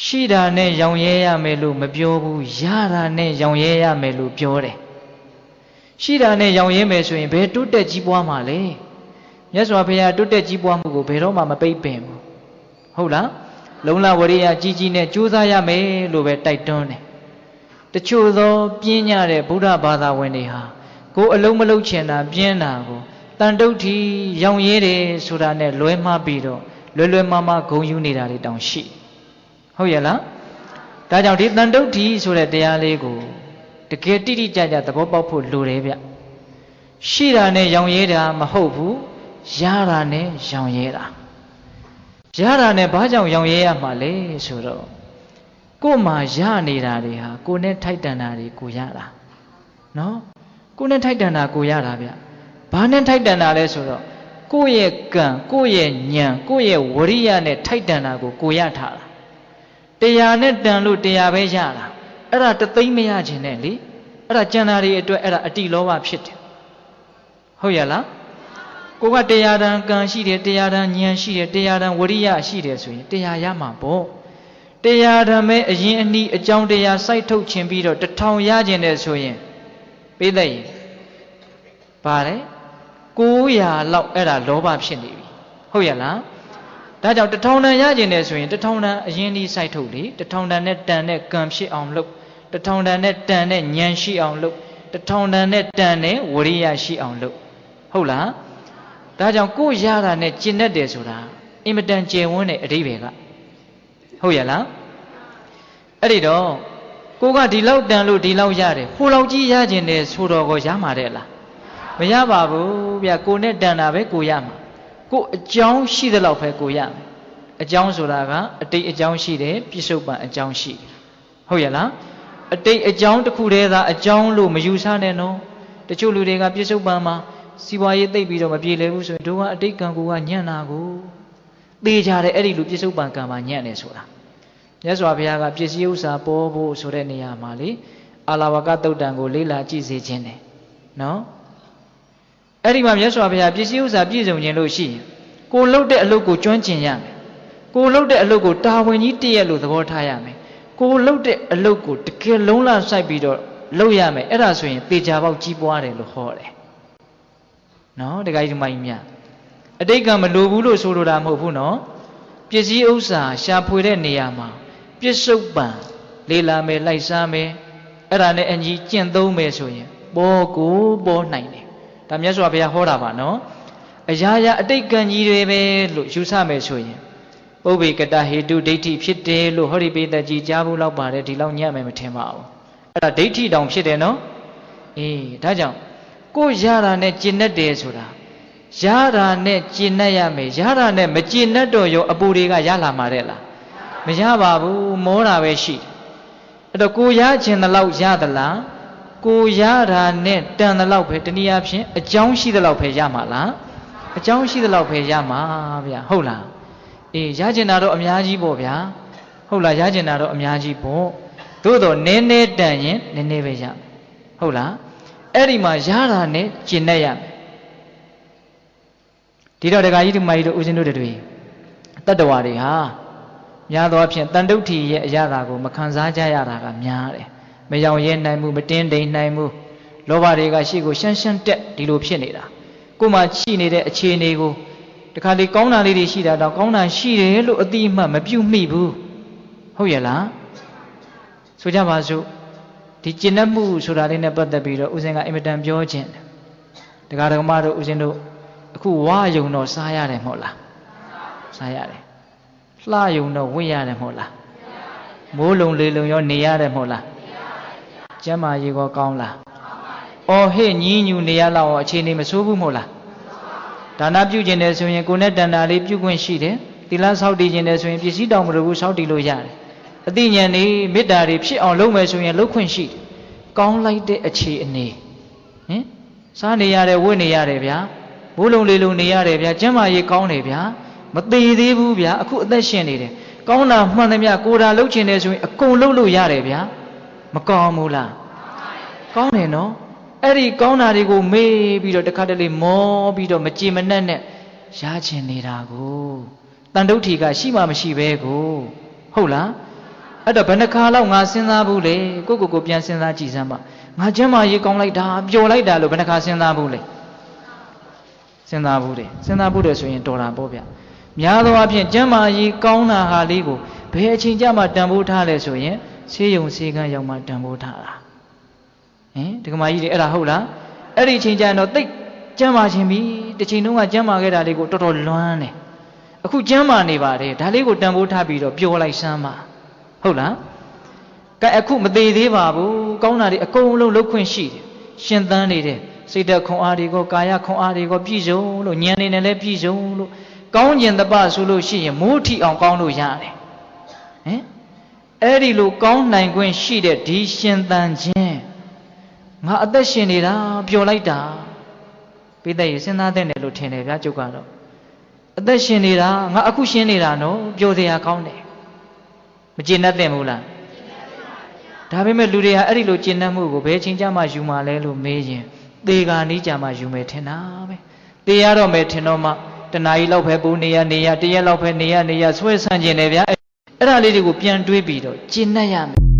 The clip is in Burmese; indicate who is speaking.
Speaker 1: ရှိတာနဲ့ရောင်ရဲရမယ်လို့မပြောဘူးရတာနဲ့ရောင်ရဲရမယ်လို့ပြောတယ်ရှိတာနဲ့ရောင်ရဲမယ်ဆိုရင်ဘယ်တိုးတက်ကြီးပွားမှာလဲမြတ်စွာဘုရားတိုးတက်ကြီးပွားမှုကိုဘယ်တော့မှမပိတ်ပင်ဘူးဟုတ်လားလုံလဝရိယကြီးကြီးနဲ့ကြိုးစားရမယ်လို့ပဲတိုက်တွန်းတယ်တချို့သောပြင်းညတဲ့ဗုဒ္ဓဘာသာဝင်တွေဟာကိုယ်အလုံးမလုံးချင်တာပြင်းတာကိုတန်တုတ်ထီရောင်ရဲတယ်ဆိုတာနဲ့လွဲမှားပြီးတော့လွယ်လွယ်မှားမှားဂုံယူနေတာတွေတောင်ရှိ ဟုတ်ရဲ့လားဒါကြောင့်ဒီတန်တုတ်ထီဆိုတဲ့တရားလေးကိုတကယ်တိတိကျကျသဘောပေါက်ဖို့လိုတယ်ဗျရှိတာနဲ့ရောင်ရဲတာမဟုတ်ဘူးရတာနဲ့ရောင်ရဲတာရတာနဲ့ဘာကြောင့်ရောင်ရဲရမှာလဲဆိုတော့ကို့မှာရနေတာတွေဟာကိုနဲ့ထိုက်တန်တာတွေကိုရတာနော်ကိုနဲ့ထိုက်တန်တာကိုရတာဗျဘာနဲ့ထိုက်တန်တာလဲဆိုတော့ကိုယ့်ရဲ့ကံကိုယ့်ရဲ့ဉာဏ်ကိုယ့်ရဲ့ဝရိယနဲ့ထိုက်တန်တာကိုကိုရထားတာ တရားနဲ့တန်လို့တရားပဲရတာအဲ့ဒါတသိမ့်မရခြင်းနဲ့လေအဲ့ဒါကျန်တာတွေအတွက်အဲ့ဒါအတိလောဘဖြစ်တယ်ဟုတ်ရဲ့လားကိုကတရားတန်ကံရှိတယ်တရားတန်ဉာဏ်ရှိတယ်တရားတန်ဝရိယရှိတယ်ဆိုရင်တရားရမှာပေါ့တရားဓမ္မဲအရင်အနည်းအကြောင်းတရားစိုက်ထုတ်ခြင်းပြီးတော့တထောင်ရခြင်းတယ်ဆိုရင်ပြည့်တဲ့ရင်ပါလေ900လောက်အဲ့ဒါလောဘဖြစ်နေပြီဟုတ်ရဲ့လား ဒါကြောင့်တထောင်တန်ရခြင်းတယ်ဆိုရင်တထောင်တန်အရင်ဒီစိုက်ထုတ်လေတထောင်တန်နဲ့တန်နဲ့ကံဖြစ်အောင်လုပ်တထောင်တန်နဲ့တန်နဲ့ဉာဏ်ရှိအောင်လုပ်တထောင်တန်နဲ့တန်နဲ့ဝရိယရှိအောင်လုပ်ဟုတ်လားဒါကြောင့်ကိုယ်ရတာနဲ့ကျင့်တတ်တယ်ဆိုတာအင်မတန်ကျယ်ဝန်းတဲ့အဓိပ္ပာယ်ကဟုတ်ရဲ့လားအဲ့ဒီတော့ကိုကဒီလောက်တန်လို့ဒီလောက်ရတယ်ဟိုလောက်ကြီးရခြင်းတယ်ဆိုတော့ကိုရမှာတဲ့လားမရပါဘူးဗျကိုနဲ့တန်တာပဲကိုရမှာ ကိုအကြောင်းရှိသလောက်ပဲကိုရမယ်အကြောင်းဆိုတာကအတိတ်အကြောင်းရှိတယ်ပြစ္ဆုတ်ပံအကြောင်းရှိတယ်ဟုတ်ရဲ့လားအတိတ်အကြောင်းတစ်ခုတည်းသာအကြောင်းလို့မယူဆနဲ့နော်တချို့လူတွေကပြစ္ဆုတ်ပံမှာစီးပွားရေးသိပ်ပြီးတော့မပြေလည်ဘူးဆိုရင်တို့ကအတိတ်ကံကိုကညံ့တာကိုသေချာတယ်အဲ့ဒီလူပြစ္ဆုတ်ပံကံမှာညံ့တယ်ဆိုတာမြတ်စွာဘုရားကပစ္စည်းဥစ္စာပေါ်ဖို့ဆိုတဲ့နေရာမှာလေအာလာဝကတုတ်တံကိုလေးလာကြည့်စေခြင်းတယ်နော် အဲ့ဒီမှာမြတ်စွာဘုရားပစ္စည်းဥစ္စာပြည့်စုံခြင်းလို့ရှိရင်ကိုလှုပ်တဲ့အလုပ်ကိုကျွမ်းကျင်ရမယ်ကိုလှုပ်တဲ့အလုပ်ကိုတာဝန်ကြီးတည့်ရလို့သဘောထားရမယ်ကိုလှုပ်တဲ့အလုပ်ကိုတကယ်လုံးလဆိုင်ပြီးတော့လုပ်ရမယ်အဲ့ဒါဆိုရင်သေချာပေါက်ကြီးပွားတယ်လို့ဟောတယ်နော်တခါကြီးဒီမိုင်းမြအတိတ်ကမလိုဘူးလို့ဆိုလိုတာမဟုတ်ဘူးနော်ပစ္စည်းဥစ္စာရှာဖွေတဲ့နေရာမှာပြစ္ဆုတ်ပံလေးလာမယ်လိုက်စားမယ်အဲ့ဒါနဲ့အညီကျင့်သုံးမယ်ဆိုရင်ပေါ်ကိုပေါ်နိုင်တယ် ဒါမြတ်စွာဘုရားဟောတာပါနော်အရာရာအတိတ်ကံကြီးတွေပဲလို့ယူဆမယ်ဆိုရင်ပုဗ္ဗေကတဟေတုဒိဋ္ဌိဖြစ်တယ်လို့ဟောဒီပိတကြီးကြားဘူးလောက်ပါတယ်ဒီလောက်ညံ့မယ်မထင်ပါဘူးအဲ့ဒါဒိဋ္ဌိတောင်ဖြစ်တယ်နော်အေးဒါကြောင့်ကိုရတာနဲ့ကျင့်တတ်တယ်ဆိုတာရတာနဲ့ကျင့်တတ်ရမယ်ရတာနဲ့မကျင့်တတ်တော့ရောအပူတွေကရလာမှာတဲ့လားမရပါဘူးမောတာပဲရှိတယ်အဲ့တော့ကိုရခြင်းတလောက်ရသလား ကိုရတာနဲ့တန်တလောက်ပဲတနည်းအားဖြင့်အကြောင်းရှိသလောက်ပဲရမှာလားအကြောင်းရှိသလောက်ပဲရမှာဗျဟုတ်လားအေးရကျင်တာတော့အများကြီးပေါ့ဗျာဟုတ်လားရကျင်တာတော့အများကြီးပေါ့သို့တော့နည်းနည်းတန်ရင်နည်းနည်းပဲရမယ်ဟုတ်လားအဲ့ဒီမှာရတာနဲ့ကျင်တတ်ရမယ်ဒီတော့ဒကာကြီးဒီမကြီးတို့ဦးဇင်းတို့တွေတတ္တဝါတွေဟာများသောအားဖြင့်တန်တုဋ္ဌိရဲ့အရာသာကိုမခံစားကြရတာကများတယ် မယောင်ရဲနိုင်မှုမတင်းတိမ်နိုင်မှုလောဘတွေကရှေ့ကိုရှမ်းရှမ်းတက်ဒီလိုဖြစ်နေတာကိုယ်မှရှိနေတဲ့အခြေအနေကိုတခါလေကောင်းတာလေးတွေရှိတာတော့ကောင်းတာရှိတယ်လို့အတိအမှတ်မပြုတ်မိဘူးဟုတ်ရဲ့လားဆိုကြပါစို့ဒီကျင့်တတ်မှုဆိုတာလေးနဲ့ပတ်သက်ပြီးတော့ဦးဇင်းကအင်မတန်ပြောခြင်းဒကာဒကမတို့ဦးဇင်းတို့အခုဝါယုံတော့စားရတယ်မဟုတ်လားစားရတယ်လှယုံတော့ဝင့်ရတယ်မဟုတ်လားမိုးလုံလေလုံရောနေရတယ်မဟုတ်လား ကျမ်းမာရေးကောကောင်းလားအော်ဟဲ့ညီးညူနေရလောက်အခြေအနေမဆိုးဘူးမဟုတ်လားဒါနပြုကျင်တယ်ဆိုရင်ကိုယ်နဲ့တန်တာလေးပြုခွင့်ရှိတယ်သီလဆောက်တည်ကျင်တယ်ဆိုရင်ပစ္စည်းတောင်မလိုဘူးဆောက်တည်လို့ရတယ်အသိဉာဏ်နေမေတ္တာတွေဖြစ်အောင်လုပ်မယ်ဆိုရင်လုပ်ခွင့်ရှိတယ်ကောင်းလိုက်တဲ့အခြေအနေဟင်စားနေရတယ်ဝတ်နေရတယ်ဗျာဘိုးလုံးလေးလုံးနေရတယ်ဗျာကျမ်းမာရေးကောင်းတယ်ဗျာမသေးသေးဘူးဗျာအခုအသက်ရှင်နေတယ်ကောင်းတာမှန်သမျှကိုယ်တာလှုပ်ချင်တယ်ဆိုရင်အကုန်လှုပ်လို့ရတယ်ဗျာ မကောင်းဘူးလားကောင်းတယ်နော်အဲ့ဒီကောင်းတာတွေကိုမေးပြီးတော့တခါတလေမောပြီးတော့မကြည်မနှက်နဲ့ရချင်နေတာကိုတန်တုဋ္ဌိကရှိမှမရှိပဲကိုဟုတ်လားအဲ့တော့ဘယ်နှခါလောက်ငါစဉ်းစားဘူးလေကိုကိုကိုပြန်စဉ်းစားကြည့်စမ်းပါငါကျမ်းမာရေးကောင်းလိုက်တာပျော်လိုက်တာလို့ဘယ်နှခါစဉ်းစားဘူးလေစဉ်းစားဘူးတယ်စဉ်းစားဘူးတယ်ဆိုရင်တော်တာပေါ့ဗျများသောအားဖြင့်ကျမ်းမာရေးကောင်းတာဟာလေးကိုဘယ်အချိန်ကျမှတန်ဖိုးထားလဲဆိုရင် ဆေးရုံဆေးကန်းရောက်မှတန်ဖိုးထားတာဟင်ဒကမာကြီးတွေအဲ့ဒါဟုတ်လားအဲ့ဒီအချိန်ကျရင်တော့တိတ်ကျမ်းမာခြင်းပြီတစ်ချိန်လုံးကကျမ်းမာခဲ့တာလေးကိုတော်တော်လွမ်းတယ်အခုကျမ်းမာနေပါတယ်ဒါလေးကိုတန်ဖိုးထားပြီးတော့ပျော်လိုက်စမ်းပါဟုတ်လားကဲအခုမသေးသေးပါဘူးကောင်းတာတွေအကုန်လုံးလုပ်ခွင့်ရှိတယ်ရှင်သန်နေတယ်စိတ်ဓာတ်ခွန်အားတွေကိုကာယခွန်အားတွေကိုပြည့်စုံလို့ဉာဏ်နေနဲ့လည်းပြည့်စုံလို့ကောင်းကျင်တပဆိုလို့ရှိရင်မိုးထီအောင်ကောင်းလို့ရတယ်ဟင် အဲ့ဒီလိုကောင်းနိုင်ခွင့်ရှိတဲ့ဒီရှင်သန်ခြင်းငါအသက်ရှင်နေတာပျော်လိုက်တာပိသက်ရစဉ်းစားတဲ့တယ်လို့ထင်တယ်ဗျာကျုပ်ကတော့အသက်ရှင်နေတာငါအခုရှင်နေတာနော်ပျော်စရာကောင်းတယ်မကျေနပ်သင့်ဘူးလားဒါပေမဲ့လူတွေဟာအဲ့ဒီလိုကျေနပ်မှုကိုဘယ်ချိန်ကြမှယူမှာလဲလို့မေးရင်သေကာနီးကြမှာယူမယ်ထင်တာပဲသေရတော့မယ်ထင်တော့မှတနားကြီးလောက်ပဲပူနေရနေရတရက်လောက်ပဲနေရနေရဆွဲဆန့်ကျင်တယ်ဗျာ အဲ့ဒါလေးတွေကိုပြန်တွေးပြီးတော့ကျေနပ်ရမယ်